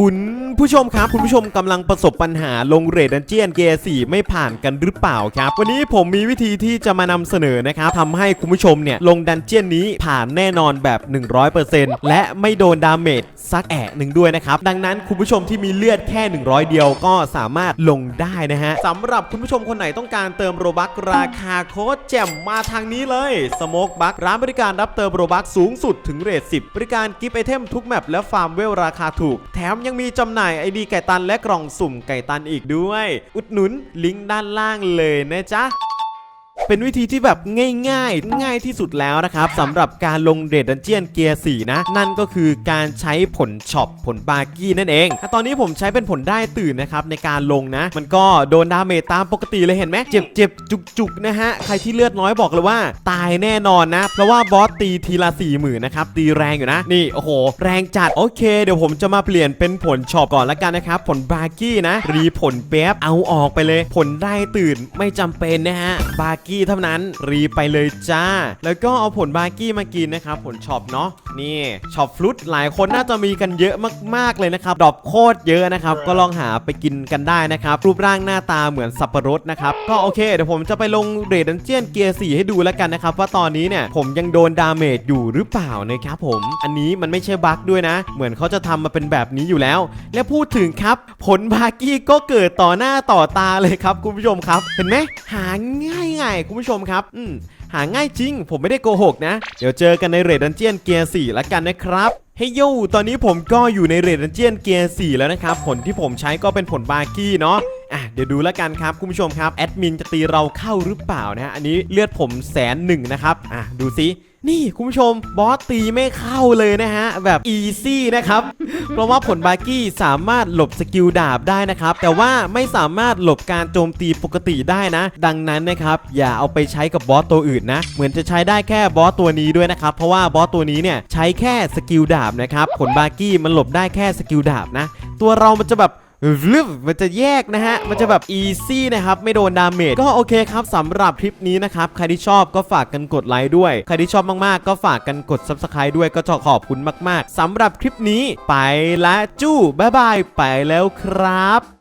คุณผู้ชมครับ คุณผู้ชมกำลังประสบปัญหาลงเรดดันเจียนเกสี่ไม่ผ่านกันหรือเปล่าครับ วันนี้ผมมีวิธีที่จะมานำเสนอนะครับทำให้คุณผู้ชมเนี่ยลงดันเจียนนี้ผ่านแน่นอนแบบ 100%และไม่โดนดาเมจสักแอะหนึ่งด้วยนะครับ ดังนั้นคุณผู้ชมที่มีเลือดแค่ 100 เดียวก็สามารถลงได้นะฮะสำหรับคุณผู้ชมคนไหนต้องการเติมโรบัคราคาโคตรแจ่มมาทางนี้เลยสโมกบัคร้านบริการรับเติมโรบัคสูงสุดถึงเรท10 บริการกิฟต์ไอเทมทุกแมปและฟาร์มเวลราคาถูกแถมยังมีจำหน่ายไอดีไก่ตันและกล่องสุ่มไก่ตันอีกด้วย อุดหนุนลิงก์ด้านล่างเลยนะจ๊ะ เป็นวิธีที่แบบง่ายๆ ง่ายที่สุดแล้วนะครับสำหรับการลงเดดดันเจียนเกียร์4นะ นั่นก็คือการใช้ผลช็อปผลบาร์กี้นั่นเองตอนนี้ผมใช้เป็นผลได้ตื่นนะครับในการลงนะ มันก็โดนดาเมจตามปกติเลยเห็นไหมเจ็บเจ็บจุกจุกๆนะฮะ ใครที่เลือดน้อยบอกเลยว่า ตายแน่นอนนะ เพราะว่าบอสตีทีละ4 0,000นนะครับตีแรงอยู่นะ นี่โอ้โห แรงจัดโอเค เดี๋ยวผมจะมาเปลี่ยนเป็นผลช็อปก่อนละกันนะครับผลบาร์กี้นะ รีผลแป๊บเอาออกไปเลย ผลได้ตื่นไม่จำเป็นนะฮะบาร์กี้เท่านั้น รีไปเลยจ้า แล้วก็เอาผลบาร์กี้มากินนะครับ ผลช็อปเนาะ นี่ช็อปฟลุตหลายคนน่าจะมีกันเยอะมากๆเลยนะครับ ดอปโคตรเยอะนะครับ ก็ลองหาไปกินกันได้นะครับ รูปร่างหน้าตาเหมือนสับปะรดนะครับ ก็โอเค เดี๋ยวผมจะไปลงเรดดันเจียนเกียร์4ให้ดูแล้วกันนะครับ ว่าตอนนี้เนี่ยผมยังโดนดาเมจอยู่หรือเปล่านะครับผม อันนี้มันไม่ใช่บั๊กด้วยนะ เหมือนเขาจะทำมาเป็นแบบนี้อยู่แล้ว และพูดถึงครับ ผลบาร์กี้ก็เกิดต่อหน้าต่อตาเลยครับคุณผู้ชมครับ เห็นไหมหาง่าย ง่ายคุณผู้ชมครับ อืมหาง่ายจริง ผมไม่ได้โกหกนะ เดี๋ยวเจอกันในเรดดันเจียนเกียร์สี่ละกันนะครับเฮ้ยโยตอนนี้ผมก็อยู่ในเรดดันเจียนเกียร์สี่แล้วนะครับ ผลที่ผมใช้ก็เป็นผลบาร์กี้เนาะ เดี๋ยวดูแล้วกันครับคุณผู้ชมครับแอดมินจะตีเราเข้าหรือเปล่านะฮะอันนี้เลือดผมแสนหนึ่งนะครับอะดูสินี่คุณผู้ชมบอสตีไม่เข้าเลยนะฮะ แบบอีซี่นะครับ เพราะว่าผลบาร์กี้สามารถหลบสกิลดาบได้นะครับ แต่ว่าไม่สามารถหลบการโจมตีปกติได้นะ ดังนั้นนะครับ อย่าเอาไปใช้กับบอสตัวอื่นนะ เหมือนจะใช้ได้แค่บอสตัวนี้ด้วยนะครับ เพราะว่าบอสตัวนี้เนี่ยใช้แค่สกิลดาบนะครับผลบาร์กี้มันหลบได้แค่สกิลดาบนะ ตัวเรามันจะแบบ รึบมันจะแยกนะฮะ มันจะแบบอีซี่นะครับ ไม่โดนดาเมจ ก็โอเคครับสำหรับคลิปนี้นะครับ ใครที่ชอบก็ฝากกันกดไลค์ด้วย ใครที่ชอบมากๆ ก็ฝากกันกด Subscribe ด้วย ก็จะขอบคุณมาก ๆสำหรับคลิปนี้ไปละจู้บ๊ายบาย ไปแล้วครับ